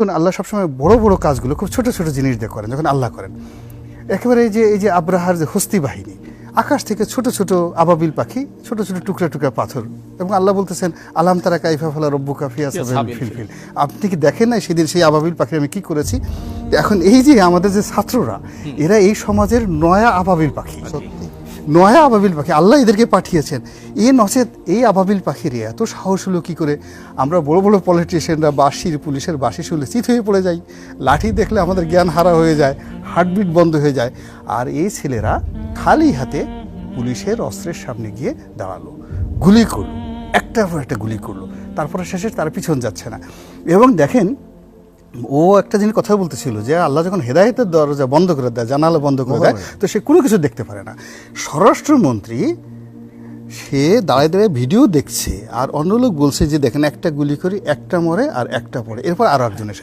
দেখুন আল্লাহ সবসময় বড় বড় কাজগুলো খুব ছোট ছোট জিনিস দিয়ে করেন যখন আল্লাহ করেন একেবারে এই যে এই যে আব্রাহার যে হস্তি বাহিনী আকাশ থেকে ছোট ছোট আবাবিল পাখি ছোট ছোট টুকরা টুকরা পাথর এবং আল্লাহ বলতেছেন আলাম তারা কাইফা ফালা রব্বু কাফিয়া ফিলফিল আপনি কি দেখেন না সেদিন সেই আবাবিল পাখি আমি কি করেছি? এখন এই যে আমাদের যে ছাত্ররা এরা এই সমাজের নয়া আবাবিল পাখি। নয়া আবাবিল পাখি, আল্লাহ এদেরকে পাঠিয়েছেন। এ নচেত এই আবাবিল পাখির এত সাহস হলো কী করে? আমরা বড় বড় পলিটিশিয়ানরা বাঁশির পুলিশের বাঁশি শুলে চিত হয়ে পড়ে যাই। লাঠি দেখলে আমাদের জ্ঞান হারা হয়ে যায় হার্টবিট বন্ধ হয়ে যায়। আর এই ছেলেরা খালি হাতে পুলিশের অস্ত্রের সামনে গিয়ে দাঁড়াল। গুলি করল। একটার পর একটা গুলি করল। তারপরে শেষে তার পিছন যাচ্ছে না। এবং দেখেন ও একটা জিনিস কথা বলতেছিল যে আল্লাহ যখন হেদায়তের দরজা বন্ধ করে দেয় জানালা বন্ধ করে দেয় তো সে কোনো কিছু দেখতে পারে না। স্বরাষ্ট্রমন্ত্রী সে দাঁড়ায় দাঁড়ায় ভিডিও দেখছে আর অন্য লোক বলছে যে দেখেন একটা গুলি করি একটা মরে আর একটা পড়ে। এরপর আরও একজন এসে